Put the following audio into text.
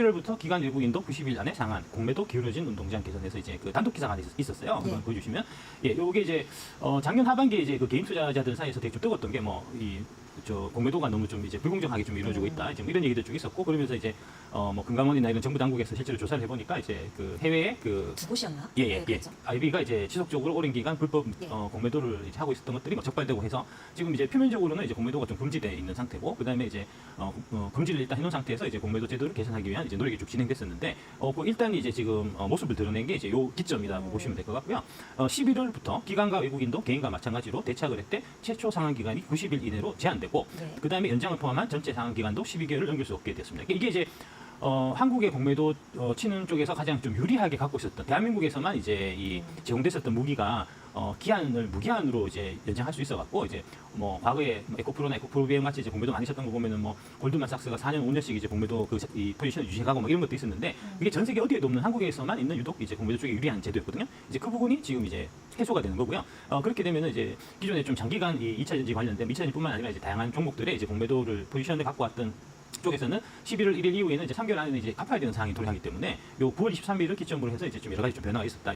11월부터 기간 외국인도 90일 안에 상한 공매도 기울어진 운동장 개선해서 이제 그 단독 기사가 있- 있었어요. 한번 네. 보여주시면 예, 요게 이제 어, 작년 하반기에 이제 그 개인 투자자들 사이에서 되게 좀 뜨거웠던 게 뭐 이 저 공매도가 너무 좀 이제 불공정하게 좀 이루어지고 음. 있다. 이제 뭐 이런 얘기도 쭉 있었고 그러면서 이제 어 뭐 금감원이나 이런 정부 당국에서 실제로 조사를 해보니까 이제 그 해외에 그두 곳이었나? 예, 예, 네, 예. 그렇죠. 아이비가 이제 지속적으로 오랜 기간 불법 예. 어, 공매도를 이제 하고 있었던 것들이 뭐 적발되고 해서 지금 이제 표면적으로는 이제 공매도가 좀 금지돼 있는 상태고 그다음에 이제 어, 어, 금지를 일단 해놓은 상태에서 이제 공매도 제도를 개선하기 위한 이제 노력이 쭉 진행됐었는데 어, 그 일단 이제 지금 어, 모습을 드러낸 게 이제 요 기점이라고 음. 보시면 될 것 같고요. 어, 11월부터 기관과 외국인도 개인과 마찬가지로 대착을 했대 최초 상한 기간이 90일 이내로 제한 되고 네. 그 다음에 연장을 포함한 전체 상한 기간도 12개월을 넘길 수 없게 됐습니다. 이게 이제 어, 한국의 공매도 어, 치는 쪽에서 가장 좀 유리하게 갖고 있었던 대한민국에서만 이제 이 제공됐었던 무기가 어, 기한을 무기한으로 이제 연장할 수 있어갖고 이제 뭐 과거에 뭐 에코프로나 에코프로 비행 같이 이제 공매도 많이 쳤던 거 보면은 뭐 골드만삭스가 4년 5년씩 이제 공매도 그 이 포지션을 유지해가고 뭐 이런 것도 있었는데 이게 전 세계 어디에도 없는 한국에서만 있는 유독 이제 공매도 쪽에 유리한 제도였거든요. 이제 그 부분이 지금 이제 해소가 되는 거고요. 어, 그렇게 되면은 이제 기존에 좀 장기간 이 2차 전지 관련된 2차 전지뿐만 아니라 이제 다양한 종목들의 이제 공매도를 포지션을 갖고 왔던 쪽에서는 11월 1일 이후에는 이제 3개월 안에 이제 갚아야 되는 상황이 도래하기 때문에 요 9월 23일을 기점으로 해서 이제 좀 여러 가지 좀 변화가 있었다.